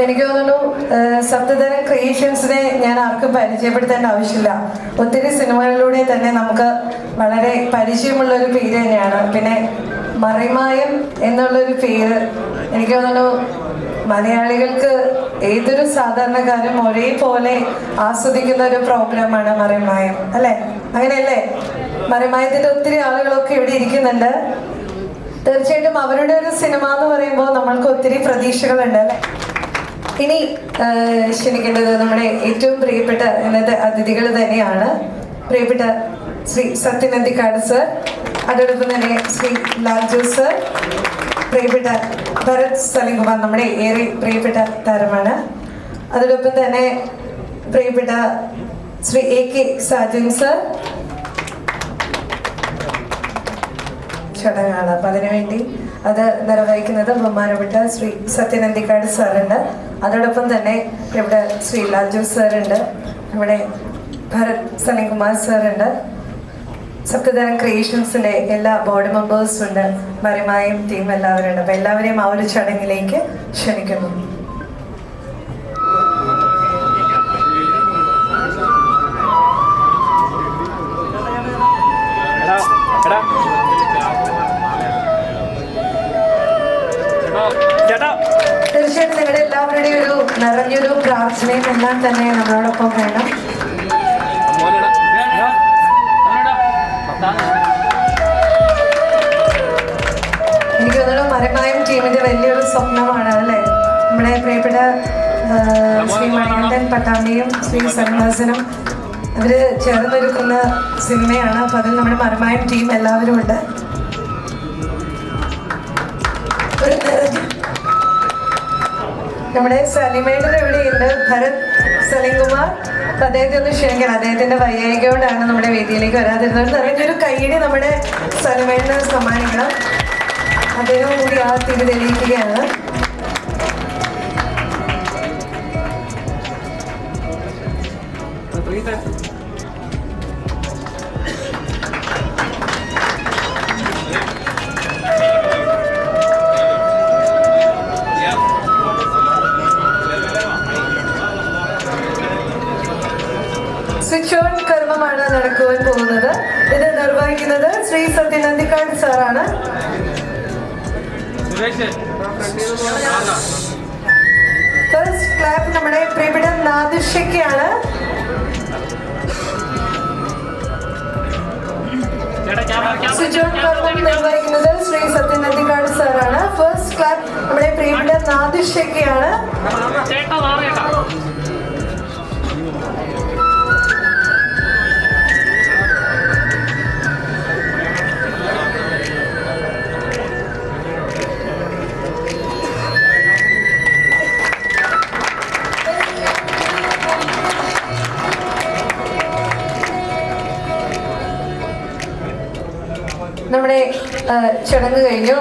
എനിക്ക് തോന്നുന്നു സപ്തതരം ക്രിയേഷൻസിനെ ഞാൻ ആർക്കും പരിചയപ്പെടുത്തേണ്ട ആവശ്യമില്ല. ഒത്തിരി സിനിമകളിലൂടെ തന്നെ നമുക്ക് വളരെ പരിചയമുള്ള ഒരു പേര് തന്നെയാണ്. പിന്നെ മറിമായം എന്നുള്ളൊരു പേര് എനിക്ക് തോന്നുന്നു മലയാളികൾക്ക് ഏതൊരു സാധാരണക്കാരും ഒരേപോലെ ആസ്വദിക്കുന്ന ഒരു പ്രോഗ്രാമാണ് മറിമായം അല്ലേ? അങ്ങനെയല്ലേ? മറിമായത്തിന്റെ ഒത്തിരി ആളുകളൊക്കെ ഇവിടെ ഇരിക്കുന്നുണ്ട്. തീർച്ചയായിട്ടും അവരുടെ ഒരു സിനിമ എന്ന് പറയുമ്പോൾ നമ്മൾക്ക് ഒത്തിരി പ്രതീക്ഷകളുണ്ട് അല്ലേ? ഇനി ക്ഷണിക്കേണ്ടത് നമ്മുടെ ഏറ്റവും പ്രിയപ്പെട്ട ഇന്നത്തെ അതിഥികൾ തന്നെയാണ്. പ്രിയപ്പെട്ട ശ്രീ സത്യനന്ദിക്കാട് സർ അതോടൊപ്പം തന്നെ ശ്രീ ലാൽജു സർ പ്രിയപ്പെട്ട ഭരത് സലിംകുമാർ നമ്മുടെ ഏറെ പ്രിയപ്പെട്ട താരമാണ്. അതോടൊപ്പം തന്നെ പ്രിയപ്പെട്ട Sri A K Sajan sir ചടങ്ങാണ് അപ്പം അതിനുവേണ്ടി അത് നിർവഹിക്കുന്നത് ബഹുമാനപ്പെട്ട ശ്രീ സത്യനന്ദിക്കാട് സാറുണ്ട്. അതോടൊപ്പം തന്നെ ഇവിടെ ശ്രീ ലാൽജു സാറുണ്ട്. ഇവിടെ ഭരത് സനിൽകുമാർ സാറുണ്ട്. സപ്തതരം ക്രിയേഷൻസിന്റെ എല്ലാ ബോർഡ് മെമ്പേഴ്സും ഉണ്ട് മറിമായും ടീം എല്ലാവരും ഉണ്ട് അപ്പം എല്ലാവരെയും ആ ഒരു ചടങ്ങിലേക്ക് ക്ഷണിക്കുന്നു. നിറഞ്ഞൊരു പ്രാർത്ഥനയും എല്ലാം തന്നെ നമ്മളോടൊപ്പം വേണം. എനിക്ക് തോന്നുന്നു മരമായം ടീമിന്റെ വലിയൊരു സ്വപ്നമാണ് അല്ലേ? നമ്മുടെ പ്രിയപ്പെട്ട ശ്രീ മണികണ്ഠൻ പട്ടാമ്പിയും ശ്രീ സന്മാസനും അവർ ചേർന്നൊരുക്കുന്ന സിനിമയാണ്. അപ്പൊ അതിൽ നമ്മുടെ മരമായം ടീം എല്ലാവരും ഉണ്ട് നമ്മുടെ സലിമേട്ടർ എവിടെയുണ്ട്? ഭരത് സലിംകുമാർ അദ്ദേഹത്തെ ഒന്ന് ക്ഷണിക്കണം അദ്ദേഹത്തിന്റെ കൊണ്ടാണ് നമ്മുടെ വേദിയിലേക്ക് വരാതിരുന്നത്. നല്ലൊരു കൈയിടി നമ്മുടെ സലിമേട്ടർ സമ്മാനിക്കണം. അദ്ദേഹം കൂടി ആ തിരി തെളിയിക്കുകയാണ്. സ്വിച്ച് പോകുന്നത് ഇത് നിർവഹിക്കുന്നത് ശ്രീ സത്യനന്ദിക്കാട് സാറാണ്. ഫസ്റ്റ് ക്ലാപ്പ് നമ്മുടെ പ്രിപിട നാദിഷയ്ക്കാണ് കർമ്മം നിർവഹിക്കുന്നത് ശ്രീ സത്യനന്ദിക്കാട് സാറാണ്. ഫസ്റ്റ് ക്ലാപ്പ് നമ്മുടെ പ്രിയപ്പെട്ട നാദിഷയ്ക്കാണ് നമ്മുടെ ചടങ്ങ് കഴിഞ്ഞു.